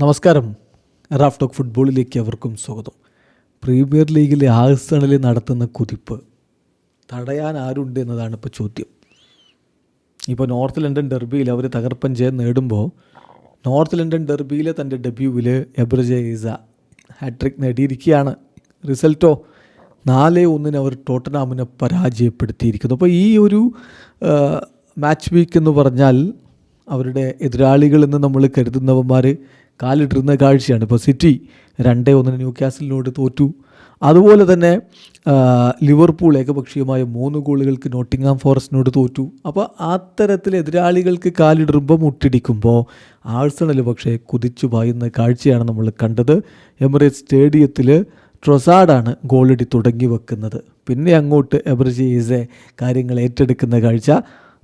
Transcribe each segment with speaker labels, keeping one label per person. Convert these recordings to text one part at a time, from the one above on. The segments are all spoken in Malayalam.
Speaker 1: നമസ്കാരം. റാഫ് ടോക്ക് ഫുട്ബോളിലേക്ക് അവർക്കും സ്വാഗതം. പ്രീമിയർ ലീഗിലെ ആഴ്സണലിൽ നടത്തുന്ന കുതിപ്പ് തടയാൻ ആരുണ്ട് എന്നതാണ് ഇപ്പോൾ ചോദ്യം. ഇപ്പോൾ നോർത്ത് ലണ്ടൻ ഡെർബിയിൽ അവർ തകർപ്പൻ ജയം നേടുമ്പോൾ നോർത്ത് ലണ്ടൻ ഡെർബിയിലെ തന്റെ ഡെബ്യൂവിൽ എബ്രജൈസ ഹാട്രിക് നേടിയിരിക്കുകയാണ്. റിസൾട്ടോ നാല് ഒന്നിന് അവർ ടോട്ടനാമിനെ പരാജയപ്പെടുത്തിയിരിക്കുന്നു. അപ്പോൾ ഈ ഒരു മാച്ച് വീക്ക് എന്ന് പറഞ്ഞാൽ അവരുടെ എതിരാളികളെന്ന് നമ്മൾ കരുതുന്നവന്മാർ കാലിട്ടിരുന്ന കാഴ്ചയാണ്. ഇപ്പോൾ സിറ്റി രണ്ടേ ഒന്നിന് ന്യൂ ക്യാസിലിനോട് തോറ്റു. അതുപോലെ തന്നെ ലിവർപൂൾ ഏകപക്ഷീയമായ മൂന്ന് ഗോളുകൾക്ക് നോട്ടിങ്ങാം ഫോറസ്റ്റിനോട് തോറ്റു. അപ്പോൾ അത്തരത്തിൽ എതിരാളികൾക്ക് കാലിടുമ്പോൾ മുട്ടിടിക്കുമ്പോൾ ആഴ്സണൽ പക്ഷേ കുതിച്ചു പായുന്ന കാഴ്ചയാണ് നമ്മൾ കണ്ടത്. എമിറേറ്റ് സ്റ്റേഡിയത്തിൽ ട്രൊസാഡാണ് ഗോളടി തുടങ്ങി വെക്കുന്നത്. പിന്നെ അങ്ങോട്ട് എബ്രജീസെ കാര്യങ്ങൾ ഏറ്റെടുക്കുന്ന കാഴ്ച.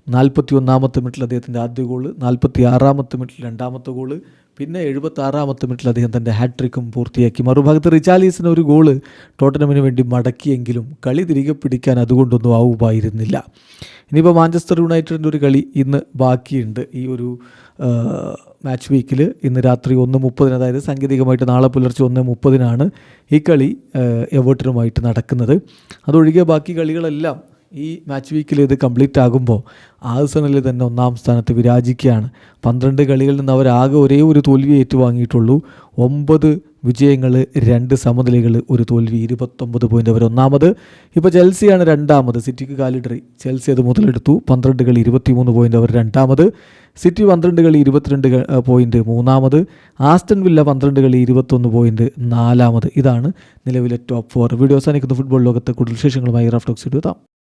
Speaker 1: നാൽപ്പത്തി ഒന്നാമത്തെ മിനിറ്റിൽ അദ്ദേഹത്തിന്റെ ആദ്യ ഗോൾ നാൽപ്പത്തി ആറാമത്തെ മിനിറ്റിൽ രണ്ടാമത്തെ ഗോൾ പിന്നെ എഴുപത്തി ആറാമത്തെ മിനിറ്റിൽ അദ്ദേഹം തന്റെ ഹാട്രിക്കും പൂർത്തിയാക്കി. മറുഭാഗത്ത് റിച്ചാലീസിന് ഒരു ഗോൾ ടോട്ടനമിന് വേണ്ടി മടക്കിയെങ്കിലും കളി തിരികെ പിടിക്കാൻ അതുകൊണ്ടൊന്നും ആവുമായിരുന്നില്ല. ഇനിയിപ്പോൾ മാഞ്ചസ്റ്റർ യുണൈറ്റഡിന്റെ ഒരു കളി ഇന്ന് ബാക്കിയുണ്ട്. ഈ ഒരു മാച്ച് വീക്കിൽ ഇന്ന് രാത്രി ഒന്ന് മുപ്പതിന് അതായത് സാങ്കേതികമായിട്ട് നാളെ പുലർച്ചെ ഒന്ന് മുപ്പതിനാണ് ഈ കളി എവേർട്ടനുമായിട്ട് നടക്കുന്നത്. അതൊഴികെ ബാക്കി കളികളെല്ലാം ഈ മാച്ച് വീക്കിൽ ഇത് കംപ്ലീറ്റ് ആകുമ്പോൾ ആഴ്സണൽ തന്നെ ഒന്നാം സ്ഥാനത്ത് വിരാജിക്കുകയാണ്. പന്ത്രണ്ട് കളികളിൽ നിന്ന് അവരാകെ ഒരേ ഒരു തോൽവി ഏറ്റുവാങ്ങിയിട്ടുള്ളൂ. ഒമ്പത് വിജയങ്ങൾ രണ്ട് സമനിലകൾ ഒരു തോൽവി ഇരുപത്തൊമ്പത് പോയിന്റ് അവർ ഒന്നാമത്. ഇപ്പോൾ ചെൽസിയാണ് രണ്ടാമത്. സിറ്റിക്ക് കാലിടറി. ചെൽസി അത് മുതലെടുത്തു. പന്ത്രണ്ട് കളി ഇരുപത്തിമൂന്ന് പോയിന്റ് അവർ രണ്ടാമത്. സിറ്റി പന്ത്രണ്ട് കളി ഇരുപത്തിരണ്ട് പോയിന്റ് മൂന്നാമത്. ആസ്റ്റൺ വില്ല പന്ത്രണ്ട് കളി ഇരുപത്തൊന്ന് പോയിന്റ് നാലാമത്. ഇതാണ് നിലവിലെ ടോപ്പ് ഫോർ വീഡിയോ അവസാനിക്കുന്ന. ഫുട്ബോൾ ലോകത്തെ കൂടുതൽ വിശേഷങ്ങളുമായി റാഫ്റ്റോക്സ് ഇടുതാം